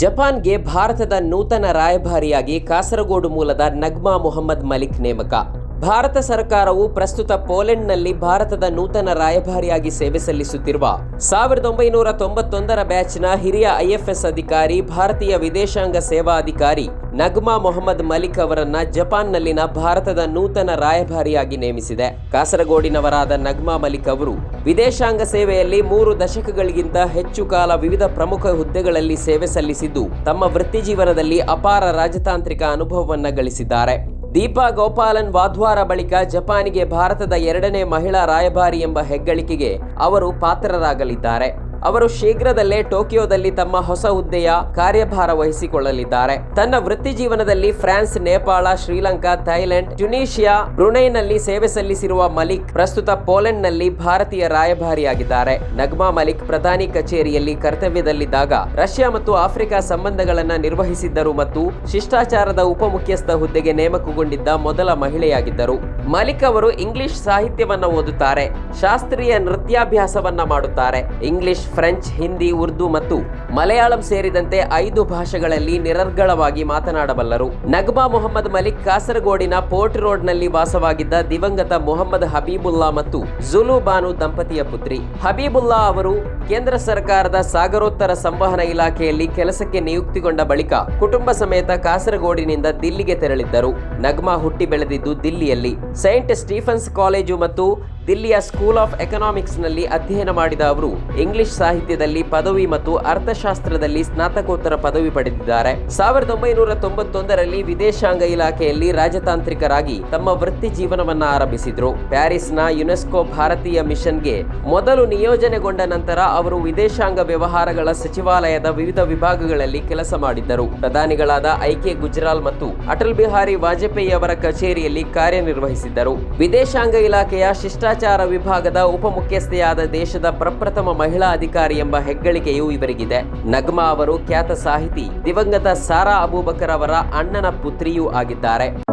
ಜಪಾನ್ಗೆ ಭಾರತದ ನೂತನ ರಾಯಭಾರಿಯಾಗಿ ಕಾಸರಗೋಡು ಮೂಲದ ನಗ್ಮಾ ಮೊಹಮ್ಮದ್ ಮಲಿಕ್ ನೇಮಕ. ಭಾರತ ಸರ್ಕಾರವು ಪ್ರಸ್ತುತ ಪೋಲೆಂಡ್ನಲ್ಲಿ ಭಾರತದ ನೂತನ ರಾಯಭಾರಿಯಾಗಿ ಸೇವೆ ಸಲ್ಲಿಸುತ್ತಿರುವ ಸಾವಿರದ ಒಂಬೈನೂರ ತೊಂಬತ್ತೊಂದರ ಬ್ಯಾಚ್ನ ಹಿರಿಯ ಐಎಫ್ಎಸ್ ಅಧಿಕಾರಿ, ಭಾರತೀಯ ವಿದೇಶಾಂಗ ಸೇವಾ ಅಧಿಕಾರಿ ನಗ್ಮಾ ಮೊಹಮ್ಮದ್ ಮಲಿಕ್ ಅವರನ್ನ ಜಪಾನ್ನಲ್ಲಿನ ಭಾರತದ ನೂತನ ರಾಯಭಾರಿಯಾಗಿ ನೇಮಿಸಿದೆ. ಕಾಸರಗೋಡಿನವರಾದ ನಗ್ಮಾ ಮಲಿಕ್ ಅವರು ವಿದೇಶಾಂಗ ಸೇವೆಯಲ್ಲಿ ಮೂರು ದಶಕಗಳಿಗಿಂತ ಹೆಚ್ಚು ಕಾಲ ವಿವಿಧ ಪ್ರಮುಖ ಹುದ್ದೆಗಳಲ್ಲಿ ಸೇವೆ ಸಲ್ಲಿಸಿದ್ದು, ತಮ್ಮ ವೃತ್ತಿ ಜೀವನದಲ್ಲಿ ಅಪಾರ ರಾಜತಾಂತ್ರಿಕ ಅನುಭವವನ್ನು ಗಳಿಸಿದ್ದಾರೆ. ದೀಪಾ ಗೋಪಾಲನ್ ವಾಧ್ವಾರ ಬಳಿಕ ಜಪಾನಿಗೆ ಭಾರತದ ಎರಡನೇ ಮಹಿಳಾ ರಾಯಭಾರಿ ಎಂಬ ಹೆಗ್ಗಳಿಕೆಗೆ ಅವರು ಪಾತ್ರರಾಗಲಿದ್ದಾರೆ. ಅವರು ಶೀಘ್ರದಲ್ಲೇ ಟೋಕಿಯೋದಲ್ಲಿ ತಮ್ಮ ಹೊಸ ಹುದ್ದೆಯ ಕಾರ್ಯಭಾರ ವಹಿಸಿಕೊಳ್ಳಲಿದ್ದಾರೆ. ತನ್ನ ವೃತ್ತಿ ಜೀವನದಲ್ಲಿ France, Nepal, Sri Lanka Thailand Tunisia ಬ್ರುನೈನಲ್ಲಿ ಸೇವೆ ಸಲ್ಲಿಸಿರುವ ಮಲಿಕ್ ಪ್ರಸ್ತುತ ಪೋಲೆಂಡ್ನಲ್ಲಿ ಭಾರತೀಯ ರಾಯಭಾರಿಯಾಗಿದ್ದಾರೆ. ನಗ್ಮಾ ಮಲಿಕ್ ಪ್ರಧಾನಿ ಕಚೇರಿಯಲ್ಲಿ ಕರ್ತವ್ಯದಲ್ಲಿದ್ದಾಗ ರಷ್ಯಾ ಮತ್ತು ಆಫ್ರಿಕಾ ಸಂಬಂಧಗಳನ್ನು ನಿರ್ವಹಿಸಿದ್ದರು ಮತ್ತು ಶಿಷ್ಟಾಚಾರದ ಉಪಮುಖ್ಯಸ್ಥ ಹುದ್ದೆಗೆ ನೇಮಕಗೊಂಡಿದ್ದ ಮೊದಲ ಮಹಿಳೆಯಾಗಿದ್ದರು. ಮಲಿಕ್ ಅವರು ಇಂಗ್ಲಿಷ್ ಸಾಹಿತ್ಯವನ್ನ ಓದುತ್ತಾರೆ, ಶಾಸ್ತ್ರೀಯ ನೃತ್ಯಾಭ್ಯಾಸವನ್ನ ಮಾಡುತ್ತಾರೆ. ಇಂಗ್ಲಿಷ್ ಫ್ರೆಂಚ್, ಹಿಂದಿ, ಉರ್ದು ಮತ್ತು ಮಲಯಾಳಂ ಸೇರಿದಂತೆ ಐದು ಭಾಷೆಗಳಲ್ಲಿ ನಿರರ್ಗಳವಾಗಿ ಮಾತನಾಡಬಲ್ಲರು. ನಗ್ಮಾ ಮೊಹಮ್ಮದ್ ಮಲಿಕ್ ಕಾಸರಗೋಡಿನ ಪೋರ್ಟ್ ರೋಡ್ನಲ್ಲಿ ವಾಸವಾಗಿದ್ದ ದಿವಂಗತ ಮೊಹಮ್ಮದ್ ಹಬೀಬುಲ್ಲಾ ಮತ್ತು ಜುಲು ಬಾನು ದಂಪತಿಯ ಪುತ್ರಿ. ಹಬೀಬುಲ್ಲಾ ಅವರು ಕೇಂದ್ರ ಸರ್ಕಾರದ ಸಾಗರೋತ್ತರ ಸಂವಹನ ಇಲಾಖೆಯಲ್ಲಿ ಕೆಲಸಕ್ಕೆ ನಿಯುಕ್ತಿಗೊಂಡ ಬಳಿಕ ಕುಟುಂಬ ಸಮೇತ ಕಾಸರಗೋಡಿನಿಂದ ದಿಲ್ಲಿಗೆ ತೆರಳಿದ್ದರು. ನಗ್ಮಾ ಹುಟ್ಟಿ ಬೆಳೆದಿದ್ದು ದಿಲ್ಲಿಯಲ್ಲಿ. ಸೈಂಟ್ ಸ್ಟೀಫನ್ಸ್ ಕಾಲೇಜು ಮತ್ತು ದಿಲ್ಲಿಯ ಸ್ಕೂಲ್ ಆಫ್ ಎಕನಾಮಿಕ್ಸ್ನಲ್ಲಿ ಅಧ್ಯಯನ ಮಾಡಿದ ಅವರು, ಇಂಗ್ಲಿಷ್ ಸಾಹಿತ್ಯದಲ್ಲಿ ಪದವಿ ಮತ್ತು ಅರ್ಥಶಾಸ್ತ್ರದಲ್ಲಿ ಸ್ನಾತಕೋತ್ತರ ಪದವಿ ಪಡೆದಿದ್ದಾರೆ. ಸಾವಿರದ ಒಂಬೈನೂರ ತೊಂಬತ್ತೊಂದರಲ್ಲಿ ವಿದೇಶಾಂಗ ಇಲಾಖೆಯಲ್ಲಿ ರಾಜತಾಂತ್ರಿಕರಾಗಿ ತಮ್ಮ ವೃತ್ತಿ ಜೀವನವನ್ನ ಆರಂಭಿಸಿದ್ರು. ಪ್ಯಾರಿಸ್ನ ಯುನೆಸ್ಕೋ ಭಾರತೀಯ ಮಿಷನ್ಗೆ ಮೊದಲು ನಿಯೋಜನೆಗೊಂಡ ನಂತರ ಅವರು ವಿದೇಶಾಂಗ ವ್ಯವಹಾರಗಳ ಸಚಿವಾಲಯದ ವಿವಿಧ ವಿಭಾಗಗಳಲ್ಲಿ ಕೆಲಸ ಮಾಡಿದ್ದರು. ಪ್ರಧಾನಿಗಳಾದ ಐಕೆ ಗುಜರಾಲ್ ಮತ್ತು ಅಟಲ್ ಬಿಹಾರಿ ವಾಜಪೇಯಿ ಅವರ ಕಚೇರಿಯಲ್ಲಿ ಕಾರ್ಯನಿರ್ವಹಿಸಿದ್ದರು. ವಿದೇಶಾಂಗ ಇಲಾಖೆಯ ಶಿಷ್ಟಾಚಾರ ವಿಭಾಗದ ಉಪಮುಖ್ಯಸ್ಥೆಯಾದ ದೇಶದ ಪ್ರಪ್ರಥಮ ಮಹಿಳಾ ಅಧಿಕಾರಿ ಎಂಬ ಹೆಗ್ಗಳಿಕೆಯೂ ಇವರಿಗಿದೆ. ನಗ್ಮಾ ಅವರು ಖ್ಯಾತ ಸಾಹಿತಿ ದಿವಂಗತ ಸಾರಾ ಅಬೂಬಕರ್ ಅವರ ಅಣ್ಣನ ಪುತ್ರಿಯೂ ಆಗಿದ್ದಾರೆ.